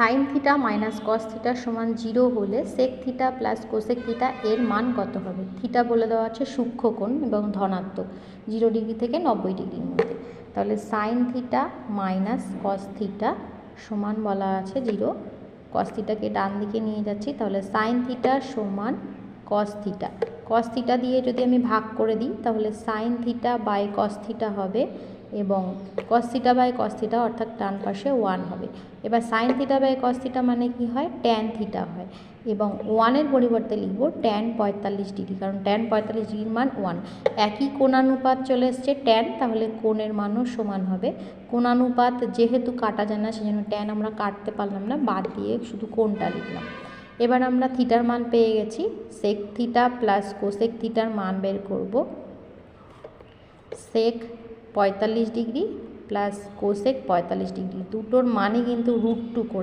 Sine theta minus cos theta সমান zero হলে sec theta plus cosec theta এর মান কত হবে? থিটা বলে দেওয়া আছে সূক্ষ্মকোণ এবং ধনাত্মক, জিরো ডিগ্রি থেকে নব্বই ডিগ্রির মধ্যে। তাহলে sine theta minus cos theta সমান বলা আছে জিরো। কস থিটাকে ডান দিকে নিয়ে যাচ্ছি, তাহলে সাইন থিটা সমান কস থিটা। কস থিটা দিয়ে যদি আমি ভাগ করে দিই, তাহলে sine theta by cos theta হবে এবং cos theta by cos theta অর্থাৎ ডান পাশে ওয়ান হবে। এবার sine theta by cos theta মানে কি হয়? ট্যান থিটা হয়। এবং ওয়ানের পরিবর্তে লিখব ট্যান পঁয়তাল্লিশ ডিগ্রি কারণ ট্যান পঁয়তাল্লিশ ডিগ্রির মান ওয়ান একই কোণানুপাত চলে এসছে ট্যান তাহলে কোণের মানও সমান হবে। কোণানুপাত যেহেতু কাটা যায় না, সেজন্য ট্যান আমরা কাটতে পারলাম না, বাদ দিয়ে শুধু কোণটা লিখলাম। এবার আমরা থিটার মান পেয়ে গেছি। সেক থিটা প্লাস কোসেক থিটার মান বের করব। সেক পঁয়তাল্লিশ ডিগ্রি প্লাস কোসেক পঁয়তাল্লিশ ডিগ্রি। দুটোর মানে কিন্তু রুট টু করে।